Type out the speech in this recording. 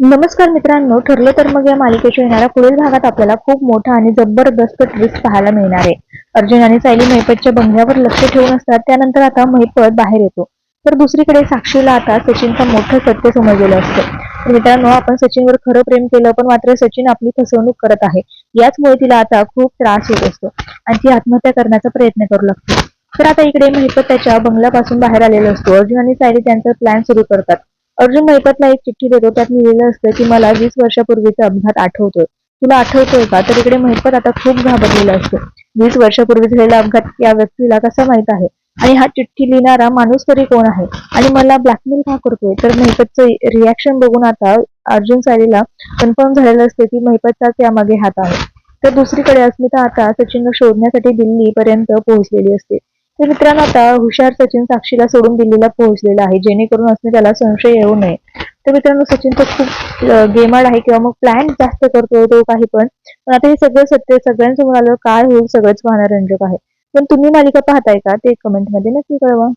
नमस्कार मित्रांनो ठरलं तर मग या मालिकेच्या येणाऱ्या पुढील भागात आपल्याला खूप मोठा आणि जबरदस्त ट्विस्ट पाहायला मिळणार आहे. अर्जुन आणि सायली महिपतच्या बंगल्यावर लक्ष ठेवून असतात त्यानंतर आता महिपत बाहेर येतो. तर दुसरीकडे साक्षीला आता सचिनचं मोठं सत्य समजलेलं असतं. तर मित्रांनो आपण सचिनवर खरं प्रेम केलं पण मात्र सचिन आपली फसवणूक करत आहे. याचमुळे तिला आता खूप त्रास होत असतो आणि ती आत्महत्या करण्याचा प्रयत्न करू लागते. तर आता इकडे महिपत त्याच्या बंगल्यापासून बाहेर आलेला असतो. अर्जुन आणि सायली त्यांचा प्लॅन सुरू करतात. अर्जुन महिपतला एक चिठ्ठी देतो त्यात लिहिलेलं असतं की मला वीस वर्षापूर्वीचा अपघात आठवतोय. तुला आठवतोय का? तर इकडे महिपत आता खूप घाबरलेला असतो. वीस वर्षापूर्वी झालेला अपघात या व्यक्तीला कसा माहीत आहे? आणि हा चिठ्ठी लिहिणारा माणूस तरी कोण आहे? आणि मला ब्लॅकमेल का करतोय? तर महिपतचं रिॲक्शन बघून आता अर्जुन सायलीला कन्फर्म झालेलं असतं की महिपतचाच यामागे हात आहे. तर दुसरीकडे अस्मिता आता सचिनला शोधण्यासाठी दिल्ली पर्यंत पोहोचलेली असते. तर मित्रांनो आता हुशार सचिन साक्षीला सोडून दिल्लीला पोहोचलेला आहे जेणेकरून अस्मिताला संशय येऊ नये. तर मित्रांनो सचिन तर खूप गेमाड आहे किंवा मग प्लॅन जास्त करतो तो काही पण. पण आता हे सगळं सत्य सगळ्यांसमोर आलं काय होईल सगळंच पाहणं रंजक आहे. पण तुम्ही मालिका पाहताय का? ते कमेंटमध्ये नक्की कळवा.